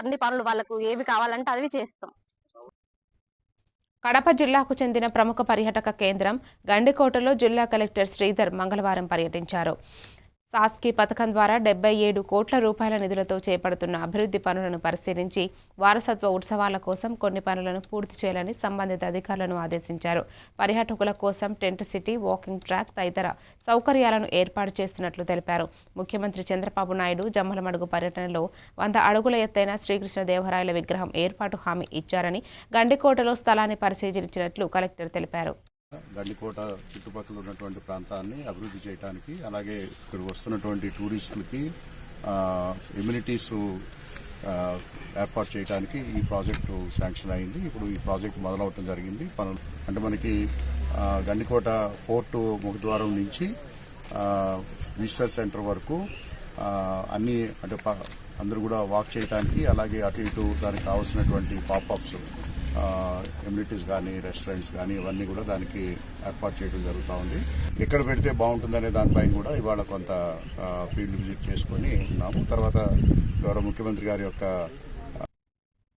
అన్ని పనులు వాళ్ళకు ఏవి కావాలంటే అవి చేస్తాం. కడప జిల్లాకు చెందిన ప్రముఖ పర్యాటక కేంద్రం గండికోటలో జిల్లా కలెక్టర్ శ్రీధర్ మంగళవారం పర్యటించారు. సాస్కి పథకం ద్వారా డెబ్బై ఏడు కోట్ల రూపాయల నిధులతో చేపడుతున్న అభివృద్ధి పనులను పరిశీలించి వారసత్వ ఉత్సవాల కోసం కొన్ని పనులను పూర్తి చేయాలని సంబంధిత అధికారులను ఆదేశించారు. పర్యాటకుల కోసం టెంట్ సిటీ వాకింగ్ ట్రాక్ తదితర సౌకర్యాలను ఏర్పాటు చేస్తున్నట్లు తెలిపారు. ముఖ్యమంత్రి చంద్రబాబు నాయుడు జమ్మలమడుగు పర్యటనలో వంద అడుగుల ఎత్తైన శ్రీకృష్ణదేవరాయల విగ్రహం ఏర్పాటు హామీ ఇచ్చారని గండికోటలో స్థలాన్ని పరిశీలించినట్లు కలెక్టర్ తెలిపారు. గండికోట చుట్టుపక్కల ఉన్నటువంటి ప్రాంతాన్ని అభివృద్ధి చేయడానికి అలాగే ఇక్కడ వస్తున్నటువంటి టూరిస్టులకి ఇమ్యూనిటీస్ ఏర్పాటు చేయడానికి ఈ ప్రాజెక్టు శాంక్షన్ అయింది. ఇప్పుడు ఈ ప్రాజెక్ట్ మొదలవటం జరిగింది. పనులు అంటే మనకి గండికోట పోర్టు ముఖద్వారం నుంచి విజిటర్ సెంటర్ వరకు అన్ని అంటే అందరూ కూడా వాక్ చేయడానికి అలాగే అటు ఇటు దానికి కావాల్సినటువంటి పాపప్స్ ఎమ్యూనిటీస్ కానీ రెస్టారెంట్స్ కానీ ఇవన్నీ కూడా దానికి ఏర్పాటు చేయడం జరుగుతూ ఉంది. ఎక్కడ పెడితే బాగుంటుందనే దానిపైన కూడా ఇవాళ కొంత ఫీల్డ్ విజిట్ చేసుకొని ఉన్నాము. తర్వాత గౌరవ ముఖ్యమంత్రి గారి యొక్క